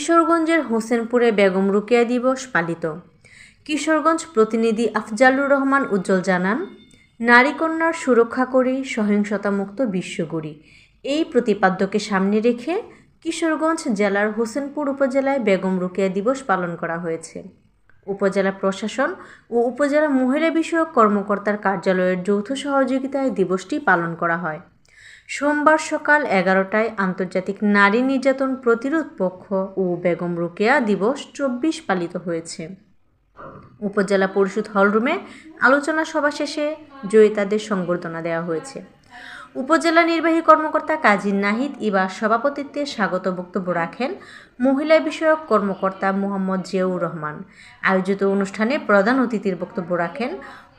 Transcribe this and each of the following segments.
কিশোরগঞ্জের হোসেনপুরে বেগম রুকেয়া দিবস পালিত। কিশোরগঞ্জ প্রতিনিধি আফজালুর রহমান উজ্জ্বল জানান, নারী কন্যার সুরক্ষা করি সহিংসতামুক্ত বিশ্ব গড়ি এই প্রতিপাদ্যকে সামনে রেখে কিশোরগঞ্জ জেলার হোসেনপুর উপজেলায় বেগম রুকেয়া দিবস পালন করা হয়েছে। উপজেলা প্রশাসন ও উপজেলা মহিলা বিষয়ক কর্মকর্তার কার্যালয়ের যৌথ সহযোগিতায় দিবসটি পালন করা হয়। সোমবার সকাল এগারোটায় আন্তর্জাতিক নারী নির্যাতন প্রতিরোধ পক্ষ ও বেগম রুকেয়া দিবস চব্বিশ পালিত হয়েছে। উপজেলা পরিষদ হলরুমে আলোচনা সভা শেষে জয়িতাদের সংবর্ধনা দেওয়া হয়েছে। উপজেলা নির্বাহী কর্মকর্তা কাজী নাহিদ ইবা সভাপতিত্বে স্বাগত বক্তব্য রাখেন মহিলা বিষয়ক কর্মকর্তা মোহাম্মদ জিয়াউর রহমান। আয়োজিত অনুষ্ঠানে প্রধান অতিথির বক্তব্য রাখেন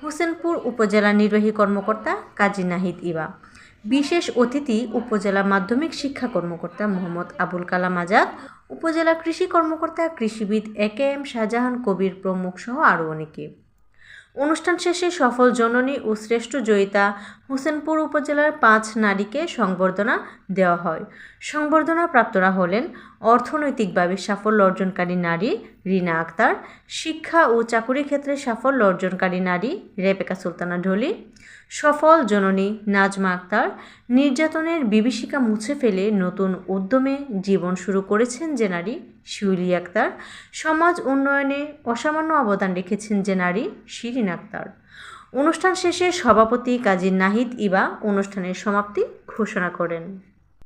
হোসেনপুর উপজেলা নির্বাহী কর্মকর্তা কাজী নাহিদ ইবা। বিশেষ অতিথি উপজেলা মাধ্যমিক শিক্ষা কর্মকর্তা মোহাম্মদ আবুল কালাম আজাদ, উপজেলা কৃষি কর্মকর্তা কৃষিবিদ এ কে এম শাহজাহান কবির প্রমুখ সহ আরও অনেকে। অনুষ্ঠান শেষে সফল জননী ও শ্রেষ্ঠ জয়িতা হোসেনপুর উপজেলার পাঁচ নারীকে সংবর্ধনা দেওয়া হয়। সংবর্ধনা প্রাপ্তরা হলেন অর্থনৈতিকভাবে সাফল্য অর্জনকারী নারী রিনা আক্তার, শিক্ষা ও চাকুরি ক্ষেত্রে সাফল্য অর্জনকারী নারী রেবেকা সুলতানা ঢলি, সফল জননী নাজমা আক্তার, নির্যাতনের বিভীষিকা মুছে ফেলে নতুন উদ্যমে জীবন শুরু করেছেন যে নারী শিউলি আক্তার, সমাজ উন্নয়নে অসামান্য অবদান রেখেছেন যে নারী শিরিন আক্তার। অনুষ্ঠান শেষে সভাপতি কাজী নাহিদ ইবা অনুষ্ঠানের সমাপ্তি ঘোষণা করেন।